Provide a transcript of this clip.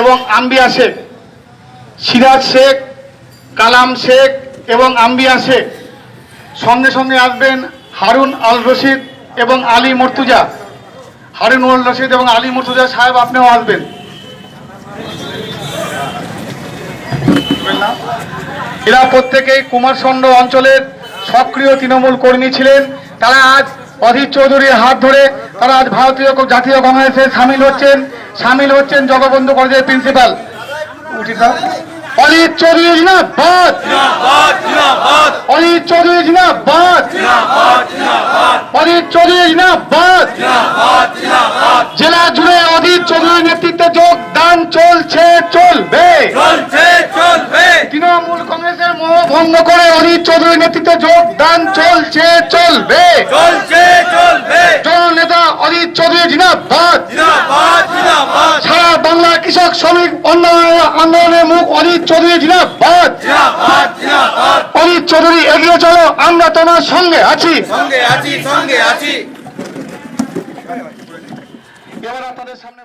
এবং আম্বিয়া শেখ, সিরাজ শেখ, কালাম শেখ এবং আম্বিয়া শেখ। সঙ্গে সঙ্গে আসবেন হারুন আল রশিদ এবং আলী মর্তুজা। হারুন আল রশিদ এবং আলী মর্তুজা সাহেব, আপনিও আসবেন। এরা প্রত্যেকেই কুমারষণ্ড অঞ্চলের সক্রিয় তৃণমূল কর্মী ছিলেন। তারা আজ অধীর চৌধুরীর হাত ধরে তারা আজ ভারতীয় জাতীয় কংগ্রেসে সামিল হচ্ছেন। সামিল হচ্ছেন জগবন্ধু কলেজের প্রিন্সিপাল। অলিত চৌধুরী জিনাবাদ অলিত চৌধুরী জিনাবাদ অলিত চৌধুরী জিনাবাদ জেলা জুড়ে অধীর চৌধুরীর নেতৃত্বে যোগদান চলছে চলবে চলছে চলবে তৃণমূল কংগ্রেসের মোহ অরিত চৌধুরীর নেতৃত্বে যোগদান চলছে চলবে। চলছে চলবে। নেতা অরিত চৌধুরী জিনাবাদ সারা বাংলা কৃষক শ্রমিক অন্যান্য আন্দোলনের মুখ অরিত চৌধুরী জিনাবাদ জিন্দাবাদ চৌধুরী এগিয়ে চলো আমরা তোমার সঙ্গে আছি। সঙ্গে আছি সঙ্গে আছি। এবার আপনাদের সামনে